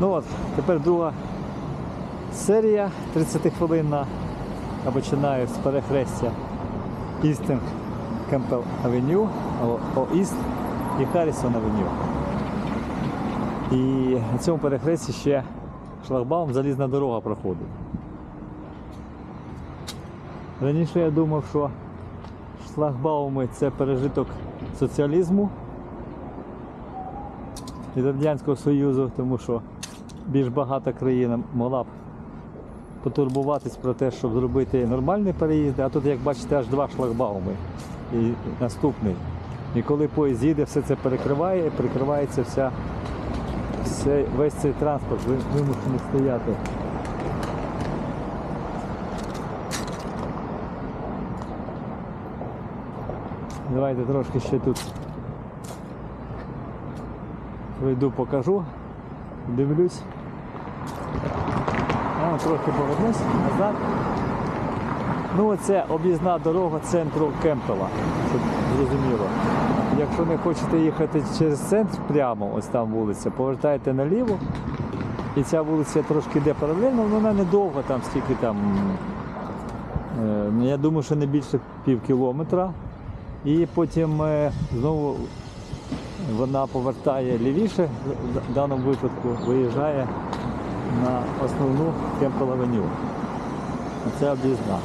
Ну от, тепер друга серія 30 хвилинна. Я починаю з перехрестя Eastern Campbell Avenue, або East і Harrison Avenue. І на цьому перехресті ще шлагбаум залізна дорога проходить. Раніше я думав, що шлагбауми це пережиток соціалізму від Радянського Союзу, тому що більш багата країна могла б потурбуватись про те, щоб зробити нормальний переїзд, а тут, як бачите, аж два шлагбауми. І наступний. І коли поїзд їде, все це перекриває, і перекривається вся, все, весь цей транспорт ви- вимушений стояти. Давайте трошки ще тут пройду, покажу, дивлюсь. А, трохи повернусь назад. Ну, оце об'їзна дорога центру Кемпела, щоб зрозуміло. Якщо не хочете їхати через центр прямо, ось там вулиця, повертаєте наліво. І ця вулиця трошки йде паралельно, але вона недовго, там скільки там. е, Я думаю, що не більше пів кілометра. І потім е, знову вона повертає лівіше, в даному випадку виїжджає на основну Кемпел Авеню. Це об'їзна.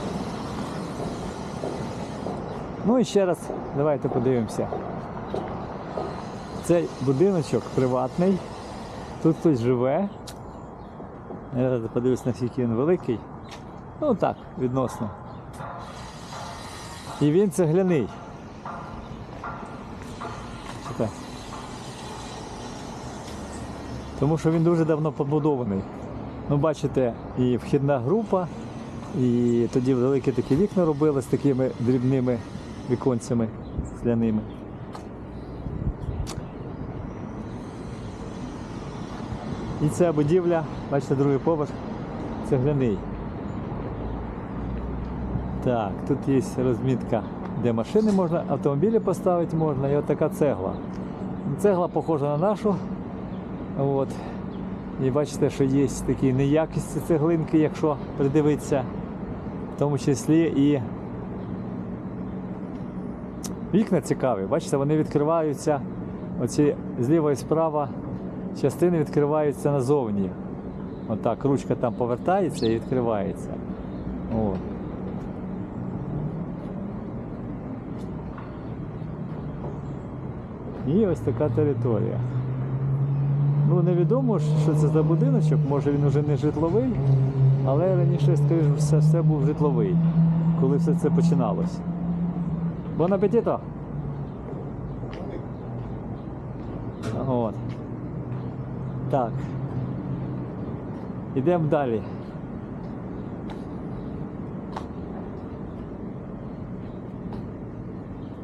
Ну і ще раз давайте подивимося. Цей будиночок приватний. Тут хтось живе. Я подивлюсь, наскільки він великий. Ну так, відносно. І він цегляний. Тому що він дуже давно побудований. Ну, бачите, і вхідна група, і тоді великі такі вікна робили з такими дрібними віконцями скляними. І ця будівля, бачите, другий поверх, цегляний. Так, тут є розмітка, де машини можна, автомобілі поставити можна, і от така цегла. Цегла похожа на нашу. От. І бачите, що є такі неякісні цеглинки, якщо придивитися, в тому числі і вікна цікаві. Бачите, вони відкриваються, оці зліва і справа частини відкриваються назовні. Отак, ручка там повертається і відкривається. От. І ось така територія. Ну, невідомо, що це за будиночок, може він вже не житловий, але раніше, скоріш все, все був житловий, коли все це починалось. Бон апетито! От. Так. Ідемо далі.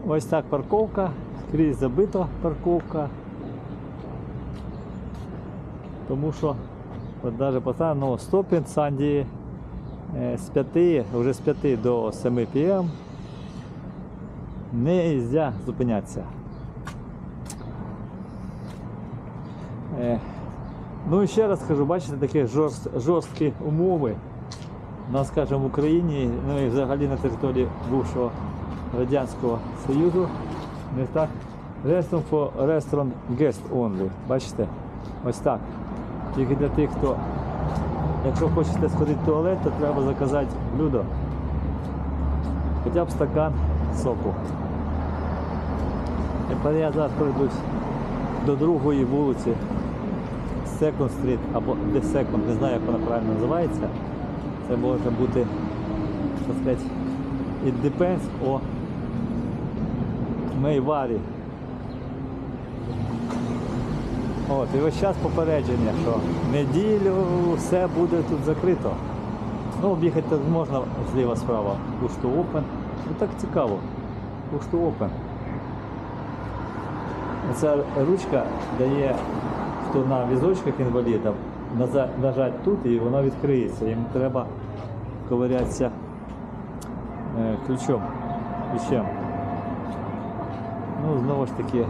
Ось так парковка, скрізь забита парковка. Тому що от навіть поставлено стопінг Санді е, з 5, вже з 5 до 7 пм не можна зупинятися. Е, Ну і ще раз скажу, бачите, такі жорст, жорсткі умови. У нас, скажімо, в Україні, ну і взагалі на території бувшого Радянського Союзу. Не так. Restaurant for restaurant guest only. Бачите? Ось так. Тільки для тих, хто, якщо хочете сходити в туалет, то треба заказати блюдо. Хоча б стакан соку. Тепер я зараз пройдусь до другої вулиці Second Street або The Second, не знаю, як вона правильно називається. Це може бути, так сказати, it depends on may От, і ось час попередження, що неділю все буде тут закрито. Ну, об'їхати можна зліва справа. To open. Ну так цікаво. To open. Ця ручка дає, хто на візочках інвалідам, нажать тут і вона відкриється. Їм треба ковирятися е, ключом, ключем. Ну, знову ж таки,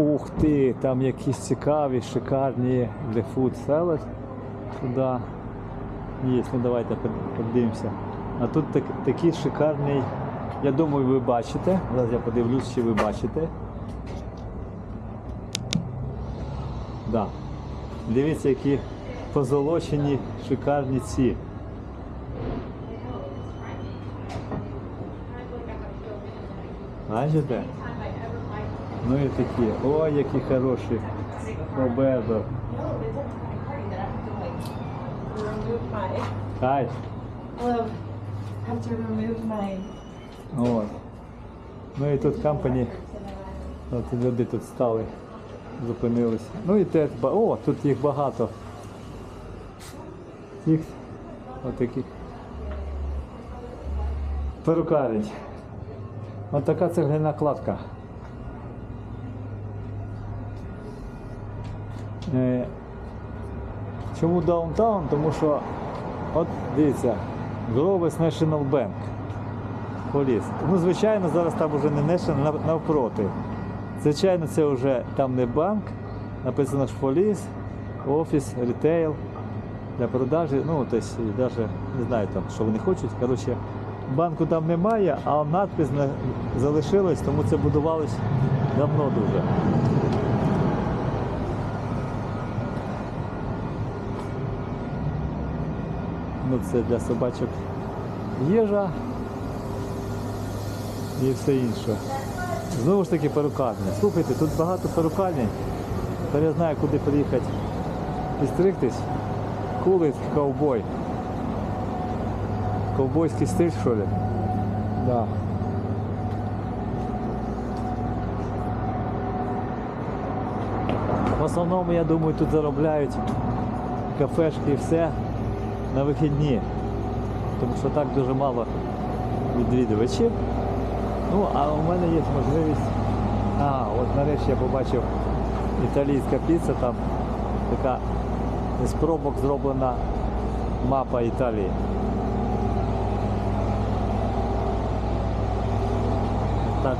Ух ти, там якісь цікаві, шикарні для food salad. Туди. Є, ну давайте под- подивимося. А тут так, такий шикарний, я думаю, ви бачите. Зараз я подивлюсь, чи ви бачите. Да. Дивіться, які позолочені шикарні ці. Бачите? Ну і такі. Ой, які хороші. Роберто. Хай. От. Ну і тут компані. От люди тут стали, зупинилися. Ну і те, ба- о, тут їх багато. Їх отаких. Перукарень. Ось така цегляна кладка. Чому даунтаун? Тому що, от дивіться, Groves National Bank. Поліс. Ну, звичайно, зараз там вже не National, навпроти. Звичайно, це вже там не банк, написано ж поліс, офіс, рітейл для продажі. Ну, тобто, навіть не знаю там, що вони хочуть. Коротше, банку там немає, а надпис на- залишилась, тому це будувалось давно дуже. Ну, це для собачок їжа і все інше. Знову ж таки перукарня. Слухайте, тут багато перукарень. Тепер я знаю, куди приїхати і стригтись. Кулить ковбой. Ковбойський стиль, що ли? Да. В основному, я думаю, тут заробляють кафешки і все на вихідні. Тому що так дуже мало відвідувачів. Ну, а у мене є можливість. А, от нарешті я побачив італійська піца, там така з пробок зроблена мапа Італії. Так.